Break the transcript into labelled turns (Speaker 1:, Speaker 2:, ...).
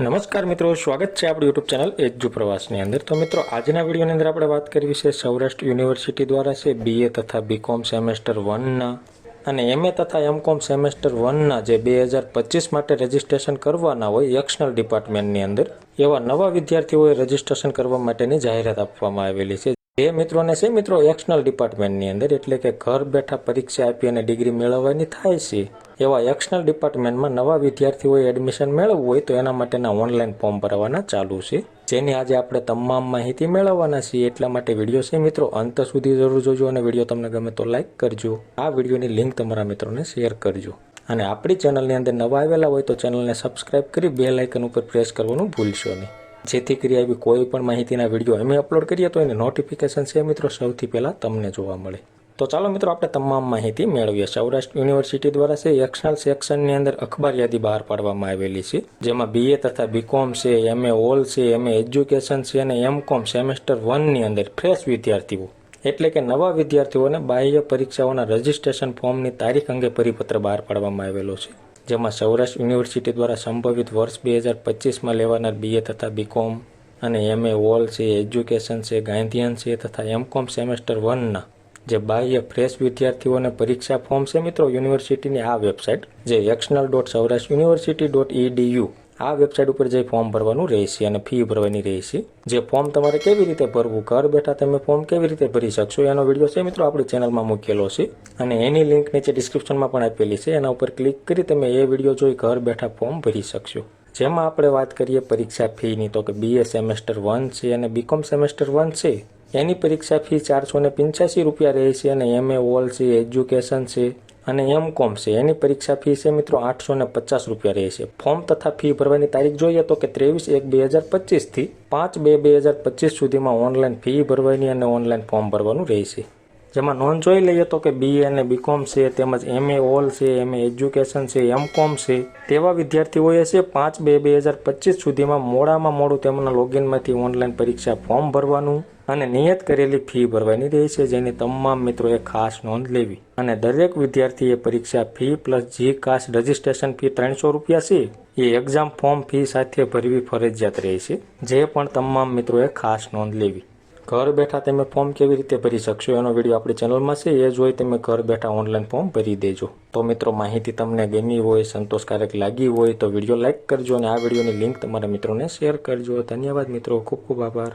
Speaker 1: નમસ્કાર મિત્રો, સ્વાગત છે આપણી યુટ્યુબ ચેનલ એજ્જુ પ્રવાસની અંદર. તો મિત્રો, આજના વિડીયોની અંદર આપણે વાત કરવી છે સૌરાષ્ટ્ર યુનિવર્સિટી દ્વારા છે બીએ તથા બીકોમ સેમેસ્ટર વનના અને એમએ તથા એમકોમ સેમેસ્ટર વનના જે બે હજાર પચીસ માટે રજિસ્ટ્રેશન કરવાના હોય એક્શનલ ડિપાર્ટમેન્ટની અંદર, એવા નવા વિદ્યાર્થીઓએ રજિસ્ટ્રેશન કરવા માટેની જાહેરાત આપવામાં આવેલી છે. જે મિત્રોને છે, મિત્રો એક્શનલ ડિપાર્ટમેન્ટની અંદર એટલે કે ઘર બેઠા પરીક્ષા આપી અને ડિગ્રી મેળવવાની થાય છે. એવા એક્શનલ ડિપાર્ટમેન્ટમાં નવા વિદ્યાર્થીઓએ એડમિશન મેળવવું હોય તો એના માટેના ઓનલાઈન ફોર્મ ભરવાના ચાલુ છે. જેની આજે આપણે તમામ માહિતી મેળવવાના છીએ. એટલા માટે વીડિયો છે, મિત્રો, અંત સુધી જરૂર જોજો અને વીડિયો તમને ગમે તો લાઇક કરજો. આ વિડીયોની લિંક તમારા મિત્રોને શેર કરજો. અને આપણી ચેનલની અંદર નવા આવેલા હોય તો ચેનલને સબસ્ક્રાઇબ કરી બે લાઇકન ઉપર પ્રેસ કરવાનું ભૂલશો નહીં. જેથી કરી આવી કોઈ પણ માહિતીના વીડિયો અમે અપલોડ કરીએ તો એને નોટિફિકેશન છે મિત્રો, સૌથી પહેલાં તમને જોવા મળે. તો ચાલો મિત્રો, આપણે તમામ માહિતી મેળવીએ. સૌરાષ્ટ્ર યુનિવર્સિટી દ્વારા છે એક્સનલ સેક્શનની અંદર અખબાર યાદી બહાર પાડવામાં આવેલી છે, જેમાં બીએ તથા બીકોમ છે એમએ ઓલ છે એમએ એજ્યુકેશન છે અને એમકોમ સેમેસ્ટર વનની અંદર ફ્રેશ વિદ્યાર્થીઓ. એટલે કે નવા વિદ્યાર્થીઓને બાહ્ય પરીક્ષાઓના રજિસ્ટ્રેશન ફોર્મની તારીખ અંગે પરિપત્ર બહાર પાડવામાં આવેલો છે. જેમાં સૌરાષ્ટ્ર યુનિવર્સિટી દ્વારા સંભવિત વર્ષ બે હજાર પચીસમાં લેવાનાર બીએ તથા બીકોમ અને એમએ વોલ છે એજ્યુકેશન છે ગાંધીયન છે તથા એમકોમ સેમેસ્ટર વનના જે બાહ્ય ફ્રેશ વિદ્યાર્થીઓને પરીક્ષા ફોર્મ છે મિત્રો યુનિવર્સિટીની આ વેબસાઇટ જે એક્શનલ dot Saurashtra university dot EDU આ વેબસાઇટ ઉપર જઈ ફોર્મ ભરવાનું રહેશે અને ફી ભરવાની રહેશે, જે ફોર્મ તમારે કેવી રીતે ભરવું, ઘર બેઠા તમે ફોર્મ કેવી રીતે ભરી શકશો, એનો વીડિયો છે મિત્રો આપણી ચેનલમાં મૂકેલો છે. અને એની લિંક નીચે ડિસ્ક્રિપ્શનમાં પણ આપેલી છે. એના ઉપર ક્લિક કરી તમે એ વીડિયો જોઈ ઘર બેઠા ફોર્મ ભરી શકશો. જેમાં આપણે વાત કરીએ પરીક્ષા ફીની, તો કે બીએ સેમેસ્ટર વન છે અને બીકોમ સેમેસ્ટર વન છે. એની પરીક્ષા ફી ચારસો ને રૂપિયા રહે છે અને એમએ ઓલ છે એજ્યુકેશન છે. અને એમ કોમ છે. એની પરીક્ષા ફી છે મિત્રો આઠસો ને પચાસ રૂપિયા રહે છે ફોર્મ તથા ફી ભરવાની તારીખ જોઈએ તો કે ત્રેવીસ એક બે હજાર પચીસથી પાંચ બે બે હજાર પચીસ સુધીમાં ઓનલાઈન ફી ભરવાની અને ઓનલાઈન ફોર્મ ભરવાનું રહેશે. જેમાં નોંધ જોઈ લઈએ તો કે બીએ અને બીકોમ છે, તેમજ એમએ ઓલ છે એમએ એજ્યુકેશન છે એમ કોમ છે. તેવા વિદ્યાર્થીઓએ છે પાંચ બે બે હજાર પચીસ સુધીમાં મોડામાં મોડું તેમના લોગિનમાંથી ઓનલાઈન પરીક્ષા ફોર્મ ભરવાનું. અને નિયત કરેલી ફી ભરવાની રહે છે, જેની તમામ મિત્રોએ ખાસ નોંધ લેવી. અને દરેક વિદ્યાર્થીએ પરીક્ષા ફી પ્લસ જી કાસ્ટ રજિસ્ટ્રેશન ફી ત્રણસો રૂપિયા છે. એ એક્ઝામ ફોર્મ ફી સાથે ભરવી ફરજિયાત રહે છે, જે પણ તમામ મિત્રોએ ખાસ નોંધ લેવી. ઘર બેઠા તમે ફોર્મ કેવી રીતે ભરી શકશો એનો વીડિયો આપણી ચેનલમાં છે, એ જોઈ તમે ઘર બેઠા ઓનલાઈન ફોર્મ ભરી દેજો. તો મિત્રો, માહિતી તમને ગમી હોય, સંતોષકારક લાગી હોય તો વીડિયો લાઇક કરજો અને આ વિડીયોની લિંક તમારા મિત્રોને શેર કરજો. ધન્યવાદ મિત્રો, ખૂબ ખૂબ આભાર.